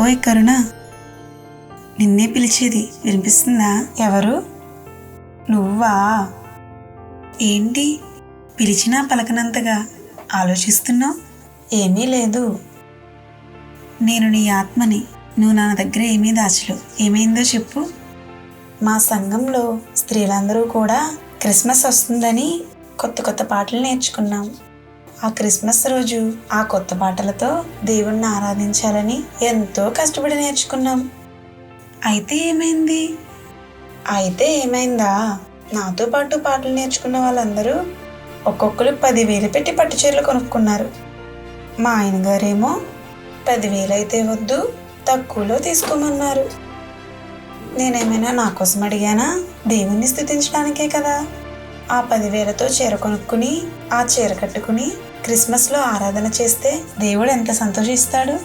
ఓయ్ కరుణ నిన్నే పిలిచేది వినిపిస్తుందా? ఎవరు? నువ్వా? ఏంటి? పిలిచినా పలకనంతగా ఆలోచిస్తున్నావు? ఏమీ లేదు. నేను నీ ఆత్మని నువ్వు నా దగ్గర ఏమీ దాచలు ఏమైందో చెప్పు. మా సంఘంలో స్త్రీలందరూ కూడా క్రిస్మస్ వస్తుందని కొత్త కొత్త పాటలు నేర్చుకున్నాం. ఆ క్రిస్మస్ రోజు ఆ కొత్త పాటలతో దేవుణ్ణి ఆరాధించాలని ఎంతో కష్టపడి నేర్చుకున్నాం. అయితే ఏమైంది? అయితే ఏమైందా? నాతో పాటు పాటలు నేర్చుకున్న వాళ్ళందరూ ఒక్కొక్కరు పదివేలు పెట్టి పట్టు చీరలు కొనుక్కున్నారు. మా ఆయన గారేమో పదివేలు అయితే వద్దు తక్కువలో తీసుకోమన్నారు. నేనేమైనా నా కోసం అడిగానా? దేవుణ్ణి స్థుతించడానికే కదా. ఆ పదివేలతో చీర కొనుక్కుని ఆ చీర కట్టుకుని క్రిస్మస్లో ఆరాధన చేస్తే దేవుడు ఎంత సంతోషిస్తాడు?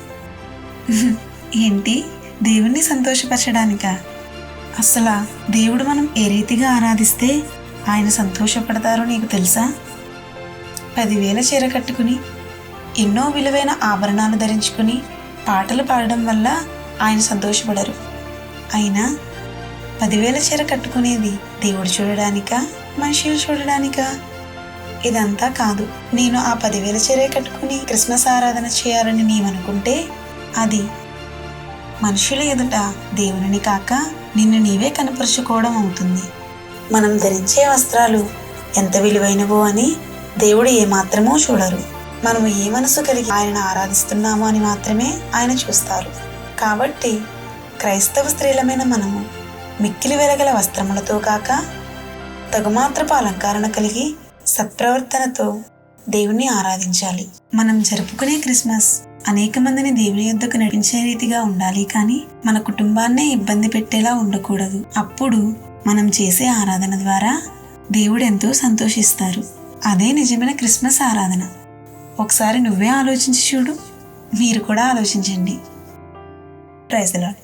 ఏంటి? దేవుణ్ణి సంతోషపరచడానికా? అసలు దేవుడు మనం ఏ రీతిగా ఆరాధిస్తే ఆయన సంతోషపడతారో నీకు తెలుసా? పదివేల చీర కట్టుకుని ఎన్నో విలువైన ఆభరణాలు ధరించుకుని పాటలు పాడడం వల్ల ఆయన సంతోషపడరు. అయినా పదివేల చీర కట్టుకునేది దేవుడు చూడడానికా? మనుషులు చూడడానికా? ఇదంతా కాదు. నేను ఆ పదివేల చీరే కట్టుకుని క్రిస్మస్ ఆరాధన చేయాలని నీవనుకుంటే అది మనుషుల ఎదుట దేవునిని కాక నిన్ను నీవే కనపరుచుకోవడం అవుతుంది. మనం ధరించే వస్త్రాలు ఎంత విలువైనవో అని దేవుడు ఏమాత్రమో చూడరు. మనము ఏ మనసు కలిగి ఆయన ఆరాధిస్తున్నామో అని మాత్రమే ఆయన చూస్తారు. కాబట్టి క్రైస్తవ స్త్రీలమైన మనము మిక్కిలి వెలగల వస్త్రములతో కాక తగుమాత్రపు అలంకరణ కలిగి సత్ప్రవర్తనతో దేవుణ్ణి ఆరాధించాలి. మనం జరుపుకునే క్రిస్మస్ అనేక మందిని దేవుని యొద్దకు నడిపించే రీతిగా ఉండాలి కానీ మన కుటుంబాన్నే ఇబ్బంది పెట్టేలా ఉండకూడదు. అప్పుడు మనం చేసే ఆరాధన ద్వారా దేవుడు ఎంతో సంతోషిస్తారు. అదే నిజమైన క్రిస్మస్ ఆరాధన. ఒకసారి నువ్వే ఆలోచించి చూడు మీరు కూడా ఆలోచించండి. Praise lord.